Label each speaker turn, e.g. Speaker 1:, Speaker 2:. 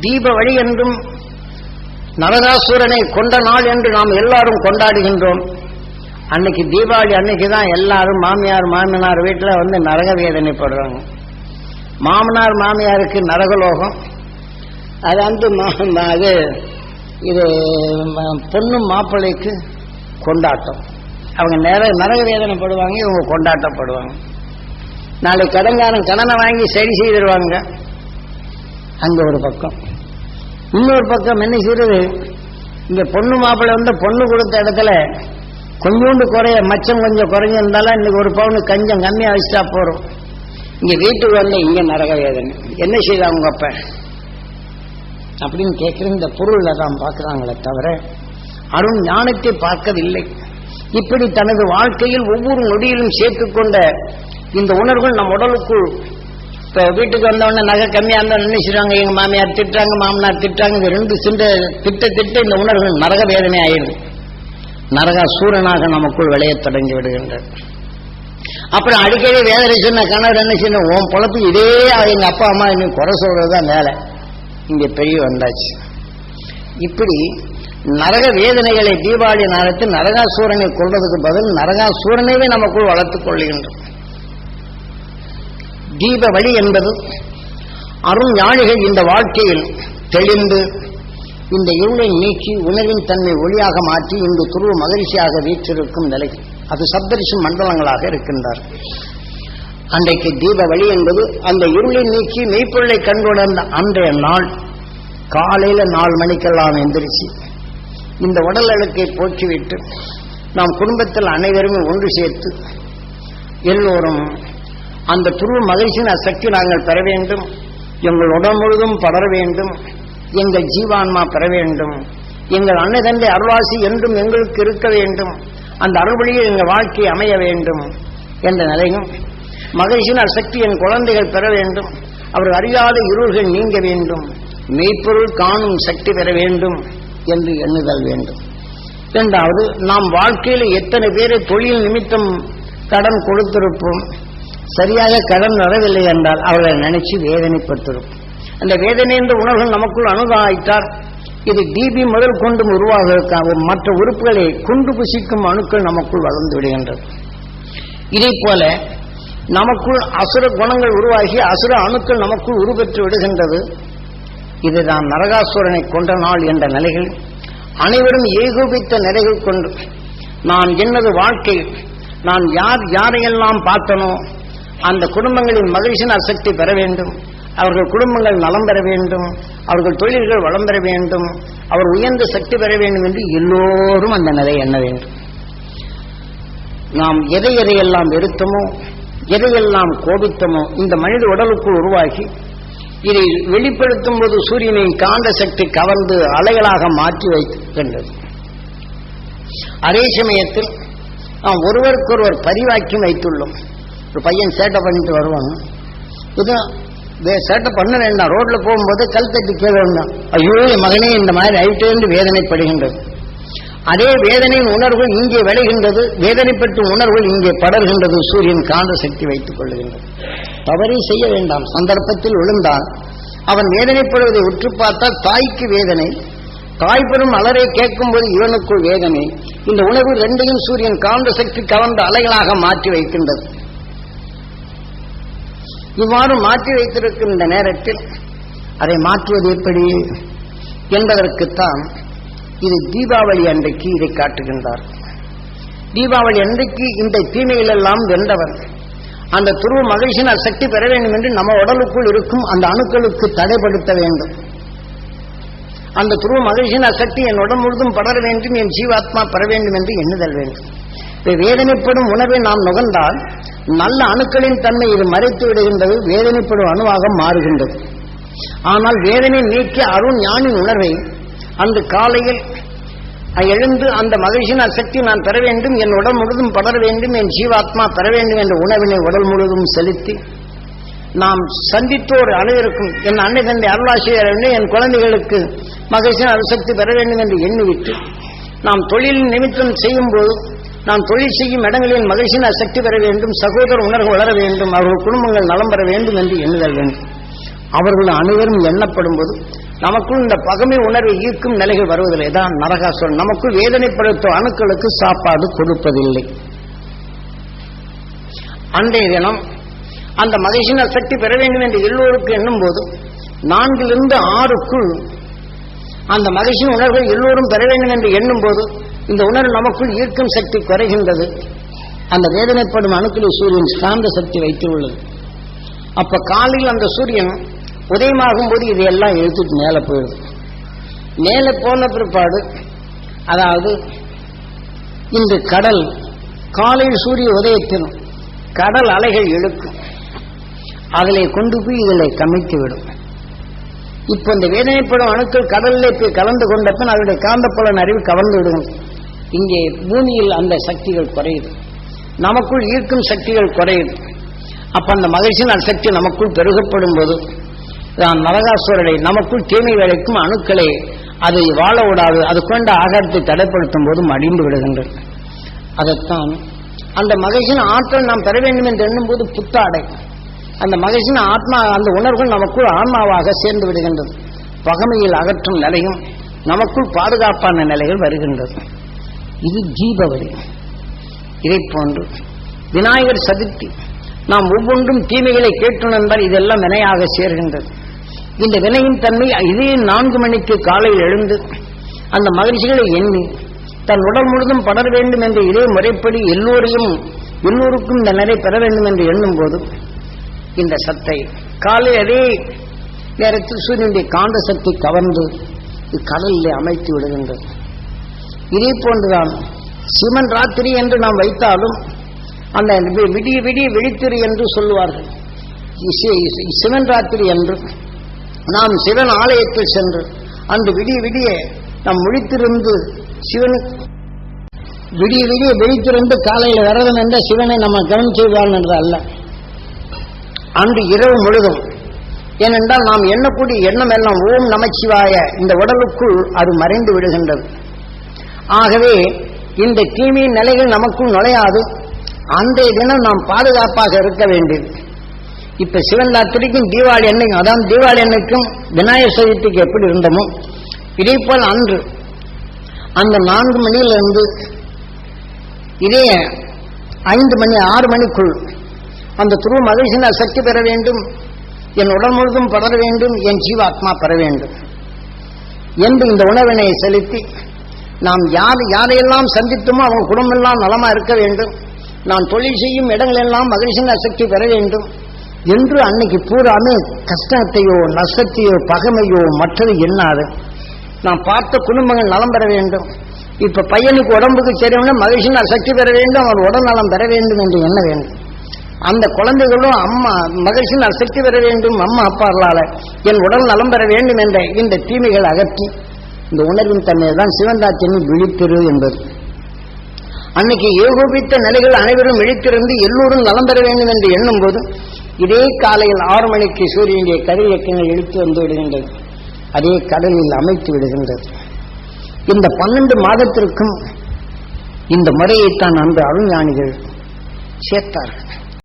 Speaker 1: தீபவழி என்றும் நரகாசுரனை கொண்ட நாள் என்று நாம் எல்லாரும் கொண்டாடுகின்றோம். அன்னைக்கு தீபாவளி அன்னைக்கு தான் எல்லாரும் மாமியார் மாமனார் வீட்டில் வந்து நரக வேதனைப்படுறாங்க. மாமனார் மாமியாருக்கு நரகலோகம். அது வந்து மா- அது இது பொண்ணும் மாப்பிள்ளைக்கு கொண்டாட்டம். அவங்க நேர நரக வேதனைப்படுவாங்க இவங்க கொண்டாட்டப்படுவாங்க. நாளைக்கு கடன்காரன் கடனை வாங்கி சரி செய்திருவாங்க. அங்க ஒரு பக்கம். இன்னொரு பக்கம் என்ன செய்யறது? இந்த பொண்ணு மாப்பிள்ளை வந்து பொண்ணு கொடுத்த இடத்துல கொஞ்சோண்டு குறைய மச்சம் கொஞ்சம் குறைஞ்சிருந்தாலும் இன்னைக்கு ஒரு பவுனு கஞ்சம் கம்மியா வச்சுட்டா போறோம். இங்க வீட்டுக்கு வந்து இங்க நரக வேதனை. என்ன செய்தா உங்க அப்ப? அப்படின்னு கேட்கிற இந்த பொருள்ல தான் பார்க்கிறாங்களே தவிர அருண் ஞானத்தை பார்க்கவில்லை. இப்படி தனது வாழ்க்கையில் ஒவ்வொரு நொடியிலும் சேர்த்துக்கொண்ட இந்த உணர்வுகள் நம் உடலுக்குள் இப்போ வீட்டுக்கு வந்தவொடனே நகை கம்மியாக இருந்தால் நினைச்சிருவாங்க எங்கள் மாமியார் திட்டாங்க மாமனார் திட்டாங்க இந்த ரெண்டு சிண்ட திட்ட திட்ட இந்த உணர்வுகள் நரக வேதனை ஆயிடுது. நரக சூரனாக நமக்குள் விளைய தொடங்கி விடுகின்றது அப்புறம் அடிக்கடி வேதனை சொன்ன கணவர் என்ன சொன்ன உன் பொழப்பு இதே எங்கள் அப்பா அம்மா இன்னும் குறை சொல்றதுதான் வேலை. இங்கே பெரிய வந்தாச்சு. இப்படி நரக வேதனைகளை தீபாவளி நேரத்தில் நரகாசூரனை கொள்வதற்கு பதில் நரகாசூரனையே நமக்குள் வளர்த்துக் கொள்ளுகின்றோம் தீப வழி என்பது அருண் ஞானிகள் இந்த வாழ்க்கையில் தெளிந்து இந்த இருளை நீக்கி உணர்வின் தன்மை ஒளியாக மாற்றி இந்த துருவ மகிழ்ச்சியாக வீற்றிருக்கும் நிலை. அது சப்தரிசி மண்டலங்களாக இருக்கின்றார். அன்றைக்கு தீப வழி என்பது அந்த இருளை நீக்கி மெய்ப்பொருளை கண்டுணர்ந்த அன்றைய நாள். காலையில நாலு மணிக்கெல்லாம் எந்திரிச்சு இந்த உடல் அழுக்கை போக்கிவிட்டு நாம் குடும்பத்தில் அனைவருமே ஒன்று சேர்த்து எல்லோரும் அந்த துருவ மகிழ்ச்சியின் அசக்தி நாங்கள் பெற வேண்டும். எங்கள் உடல் முழுதும் படர வேண்டும். எங்கள் ஜீவான்மா பெற வேண்டும். எங்கள் அன்னை தந்தை அருள்வாசி என்றும் எங்களுக்கு இருக்க வேண்டும். அந்த அருள்வழியில் எங்கள் வாழ்க்கை அமைய வேண்டும் என்ற நிலையும் மகிழ்ச்சியின் அசக்தி என் குழந்தைகள் பெற வேண்டும். அவர்கள் அறியாத இருள்கள் நீங்க வேண்டும். மெய்ப்பொருள் காணும் சக்தி பெற வேண்டும் என்று எண்ணுதல் வேண்டும். இரண்டாவது நாம் வாழ்க்கையில் எத்தனை பேரை தொழில் நிமித்தம் கடன் கொடுத்திருப்போம்? சரியாக கடன் வரவில்லை என்றால் அவர்களை நினைச்சு வேதனைப்பட்டிருக்கும் அந்த வேதனை என்ற உணர்வுகள் நமக்குள் அணுகாயிட்டார் இது டிபி முதல் கொண்டும் உருவாக மற்ற உறுப்புகளை குண்டு புசிக்கும் அணுக்கள் நமக்குள் வளர்ந்து விடுகின்றது இதே போல நமக்குள் அசுர குணங்கள் உருவாகி அசுர அணுக்கள் நமக்குள் உருவெற்று விடுகின்றது. இதுதான் நரகாசுரனை கொன்ற நாள் என்ற நிலைகள். அனைவரும் ஏகோபித்த நிலைகள் கொண்டு நான் என்னது வாழ்க்கை? நான் யார் யாரையெல்லாம் பார்த்தனோ? அந்த குடும்பங்களின் மகிழ்ச்சியின் அசக்தி பெற வேண்டும். அவர்கள் குடும்பங்கள் நலம் பெற வேண்டும். அவர்கள் தொழில்கள் வளம் பெற வேண்டும். அவர் உயர்ந்த சக்தி பெற வேண்டும் என்று எல்லோரும் அந்த நிலை எண்ண வேண்டும். நாம் எதை எதையெல்லாம் வெறுத்தமோ எதையெல்லாம் கோபித்தமோ இந்த மனித உடலுக்குள் உருவாகி இதை வெளிப்படுத்தும் போது சூரியனின் காந்த சக்தி கவர்ந்து அலைகளாக மாற்றி வைக்கின்றது. அதே சமயத்தில் நாம் ஒருவருக்கொருவர் பரிவாக்கி வைத்துள்ளோம். ஒரு பையன் சேட்டை பண்ணிட்டு வருவான். இது சேட்டை பண்ண வேண்டாம். ரோட்ல போகும்போது கல் தட்டி கீழே வந்தான் ஐயோ என் மகனே இந்த மாதிரி ஆயிட்டேன்னு வேதனைப்படுகின்றது. அதே வேதனையின் உணர்வு இங்கே விளைகின்றது. வேதனைப்பட்டு உணர்வு இங்கே படர்கின்றது. சூரியன் காந்த சக்தி வைத்துக் கொள்ளுகின்றது. தவறே செய்ய வேண்டாம். சந்தர்ப்பத்தில் விழுந்தால் அவன் வேதனைப்படுவதை உற்று பார்த்தால் தாய்க்கு வேதனை. தாய் பெறும் அலரை கேட்கும்போது இவனுக்குள் வேதனை. இந்த உணர்வு ரெண்டையும் சூரியன் காந்த சக்தி கலந்த அலைகளாக மாற்றி வைக்கின்றது. இவ்வாறு மாற்றி வைத்திருக்கும் இந்த நேரத்தில் அதை மாற்றுவது எப்படி என்பதற்குத்தான் இது தீபாவளி அன்றைக்கு இதை காட்டுகின்றார். தீபாவளி அன்றைக்கு இந்த தீமையிலெல்லாம் வென்றவர் அந்த துருவ மகிழ்ச்சியினால் சக்தி பெற வேண்டும் என்று நம்ம உடலுக்குள் இருக்கும் அந்த அணுக்களுக்கு தடைப்படுத்த வேண்டும். அந்த துருவ மகிழ்ச்சியினால் சக்தி என் உடம்பு முழுதும் படர வேண்டும் என் ஜீவாத்மா பெற வேண்டும் என்று எண்ணுதல் வேண்டும். வேதனைப்படும் உணர்வை நாம் நுகர்ந்தால் நல்ல அணுக்களின் தன்மை இது மறைத்து விடுகின்றது வேதனைப்படும் அணுவாக மாறுகின்றது. ஆனால் வேதனை நீக்கி அருண் ஞானின் உணர்வை அந்த காலையில் எழுந்து அந்த மகிழ்ச்சியின் சக்தி நான் பெற வேண்டும் என் உடல் முழுதும் படர வேண்டும் என் ஜீவாத்மா பெற வேண்டும் என்ற உணவினை உடல் முழுவதும் செலுத்தி நாம் சந்தித்தோர் அனைவருக்கும் என் அன்னை தந்தை அருளாசிரியர் என் குழந்தைகளுக்கு மகிழ்ச்சியின் அணுசக்தி பெற வேண்டும் என்று எண்ணிவிட்டு நாம் தொழில் நிமித்தம் செய்யும்போது நாம் தொழில் செய்யும் இடங்களில் மகிழ்ச்சியின் சக்தி பெற வேண்டும் சகோதர உணர்வு வளர வேண்டும் அவர்கள் குடும்பங்கள் நலம் பெற வேண்டும் என்று எண்ணுதல் வேண்டும். அவர்கள் அனைவரும் எண்ணப்படும் போது நமக்குள் இந்த பகமை உணர்வை ஈர்க்கும் நிலைகள் வருவதில்லை. தான் நரகாசுரன். நமக்குள் வேதனைப்படுத்தும் அணுக்களுக்கு சாப்பாடு கொடுப்பதில்லை. அன்றைய தினம் அந்த மகிழ்ச்சியினால் சக்தி பெற வேண்டும் என்று எல்லோருக்கும் எண்ணும் போது நான்கிலிருந்து ஆறுக்குள் அந்த மகிழ்ச்சியின் உணர்வை எல்லோரும் பெற வேண்டும் என்று எண்ணும் போது இந்த உணர்வு நமக்குள் ஈர்க்கும் சக்தி குறைகின்றது. அந்த வேதனைப்படும் அணுக்களில் சூரியன் சார்ந்த சக்தி வைத்து உள்ளது. அப்ப காலையில் அந்த சூரியன் உதயமாகும் போது இதையெல்லாம் எழுத்துட்டு மேலே போயிடுது. மேலே போன பிற்பாடு அதாவது இந்த கடல் காலையில் சூரிய உதயத்தினும் கடல் அலைகள் இழுக்கும். அதிலே கொண்டு போய் இதில் கமைத்து விடும். இப்ப இந்த வேதனைப்படும் அணுக்கள் கடலில் போய் கலந்து கொண்ட பின் அதனுடைய காந்தப்புலன் அறிவு கவர்ந்து விடும் இங்கே பூமியில் அந்த சக்திகள் குறையுது. நமக்குள் ஈர்க்கும் சக்திகள் குறையுது. அப்ப அந்த மகிழ்ச்சியின் சக்தி நமக்குள் பெருகப்படும் போது தான் நரகாசுரரை நமக்குள் தீமை விளைக்கும் அணுக்களை அதை வாழ விடாது அது கொண்ட ஆகாரத்தை தடைப்படுத்தும் போதும் அடிந்து விடுகின்றது அதைத்தான் அந்த மகிழ்ச்சியின் ஆற்றல் நாம் பெற வேண்டும் என்று எண்ணும் போது புத்தாடை. அந்த மகிழ்ச்சியின் ஆத்மா அந்த உணர்வுகள் நமக்குள் ஆன்மாவாக சேர்ந்து விடுகின்றது. பகமையில் அகற்றும் நிலையும் நமக்குள் பாதுகாப்பான நிலைகள் வருகின்றது. இது தீபாவளி. இதை போன்று விநாயகர் சதுர்த்தி. நாம் ஒவ்வொன்றும் தீமைகளை கேட்டுணர்ந்தால் இதெல்லாம் வினையாக சேர்கின்றது. இந்த வினையின் தன்மை இதே நான்கு மணிக்கு காலையில் எழுந்து அந்த மகிழ்ச்சிகளை எண்ணி தன் உடல் முழுதும் படர வேண்டும் என்ற இதே முறைப்படி எல்லோரையும் எல்லோருக்கும் இந்த நிலை பெற வேண்டும் என்று எண்ணும் போது இந்த சத்தை காலை அதே நேரத்தில் சூரியனுடைய காந்த சக்தி கவர்ந்து கடலில் அமைத்து விடுகின்றது. இதே போன்றுதான். சிவன் ராத்திரி என்று நாம் வைத்தாலும் அந்த விடிய விடிய விழித்திரு என்று சொல்லுவார்கள். சிவன் ராத்திரி என்று. நாம் சிவன் ஆலயத்தில் சென்று அன்று விடிய விடிய நாம் முழித்திருந்து சிவன் விடிய விடிய விழித்திருந்து காலையில் விரதம் என்ற சிவனை நம்ம கவனிச்சுவான் என்று அல்ல. அன்று இரவு முழுதும். ஏனென்றால் நாம் எண்ணக்கூடிய எண்ணம் எல்லாம் ஓம் நமச்சிவாய இந்த உடலுக்குள் அது மறைந்து விடுகின்றது. ஆகவே இந்த தீமையின் நிலைகள் நமக்கும் நுழையாது. அன்றைய தினம் நாம் பாதுகாப்பாக இருக்க வேண்டியது இப்ப சிவன் ராத்திரிக்கும் தீபாவளி அன்னைக்கும் அதான் தீபாவளி அன்னைக்கும் விநாயகர் சதுர்த்திக்கு எப்படி இருந்தோமோ இதே போல் அன்று அந்த நான்கு மணியிலிருந்து இதே ஐந்து மணி ஆறு மணிக்குள் அந்த துருவ மகிழ்ச்சினால் சக்தி பெற வேண்டும் என் உடல் முழுதும் படர வேண்டும் என் ஜீவாத்மா பெற வேண்டும் என்று இந்த உணவினை செலுத்தி நாம் யார் யாரையெல்லாம் சந்தித்தோமோ அவங்க குடும்பம் எல்லாம் நலமா இருக்க வேண்டும். நான் தொழில் செய்யும் இடங்களெல்லாம் மகிழ்ச்சியின் சக்தி பெற வேண்டும். என்று அன்னைக்கு பூராமே கஷ்டத்தையோ நஷ்டத்தையோ பகைமையோ மற்றது எண்ணாது. நாம் பார்த்த குடும்பங்கள் நலம் பெற வேண்டும். இப்ப பையனுக்கு உடம்புக்கு சரியான மகிழ்ச்சியின் சக்தி பெற வேண்டும் அவன் உடல் நலம் பெற வேண்டும் என்று எண்ண வேண்டும். அந்த குழந்தைகளும் அம்மா மகிழ்ச்சியின் அசக்தி பெற வேண்டும் அம்மா அப்பார்களால என் உடல் நலம் பெற வேண்டும் என்ற இந்த தீமைகள் அகற்றி இந்த உணர்வின் தன்மை தான் சிவந்தாச்சின் விழித்திரு என்பது. அன்னைக்கு ஏகோபித்த நிலைகள் அனைவரும் விழித்திருந்து எல்லோரும் நலம் பெற வேண்டும் என்று எண்ணும் போது இதே காலையில் ஆறு மணிக்கு சூரியனுடைய கதிரியக்கங்கள் இழுத்து வந்து விடுகின்றது. அதே கடலில் அமைத்து விடுகின்றது. இந்த பன்னெண்டு மாதத்திற்கும் இந்த முறையைத்தான் அந்த அருஞானிகள் சேர்த்தார்கள்.